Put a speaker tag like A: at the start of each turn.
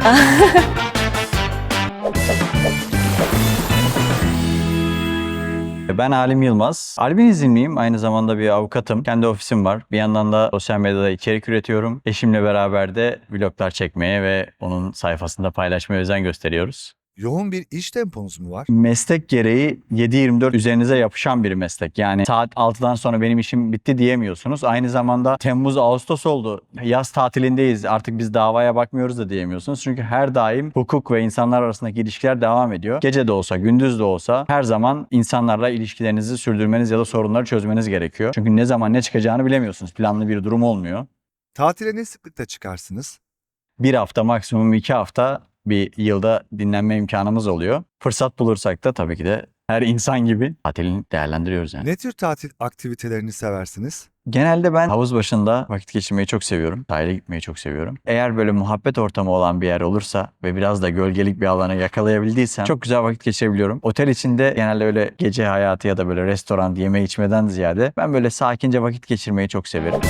A: Ben Alim Yılmaz. Albin izinliyim. Aynı zamanda bir avukatım. Kendi ofisim var. Bir yandan da sosyal medyada içerik üretiyorum. Eşimle beraber de vloglar çekmeye ve onun sayfasında paylaşmaya özen gösteriyoruz.
B: Yoğun bir iş temponuz mu var?
A: Meslek gereği 7-24 üzerinize yapışan bir meslek. Yani saat 6'dan sonra benim işim bitti diyemiyorsunuz. Aynı zamanda Temmuz, Ağustos oldu. Yaz tatilindeyiz. Artık biz davaya bakmıyoruz da diyemiyorsunuz. Çünkü her daim hukuk ve insanlar arasındaki ilişkiler devam ediyor. Gece de olsa, gündüz de olsa her zaman insanlarla ilişkilerinizi sürdürmeniz ya da sorunları çözmeniz gerekiyor. Çünkü ne zaman ne çıkacağını bilemiyorsunuz. Planlı bir durum olmuyor.
B: Tatile ne sıklıkta çıkarsınız?
A: Bir hafta maksimum iki hafta bir yılda dinlenme imkanımız oluyor. Fırsat bulursak da tabii ki de her insan gibi tatilini değerlendiriyoruz yani.
B: Ne tür tatil aktivitelerini seversiniz?
A: Genelde ben havuz başında vakit geçirmeyi çok seviyorum. Sahile gitmeyi çok seviyorum. Eğer böyle muhabbet ortamı olan bir yer olursa ve biraz da gölgelik bir alanı yakalayabildiysem çok güzel vakit geçirebiliyorum. Otel içinde genelde öyle gece hayatı ya da böyle restoran yeme içmeden ziyade ben böyle sakince vakit geçirmeyi çok severim.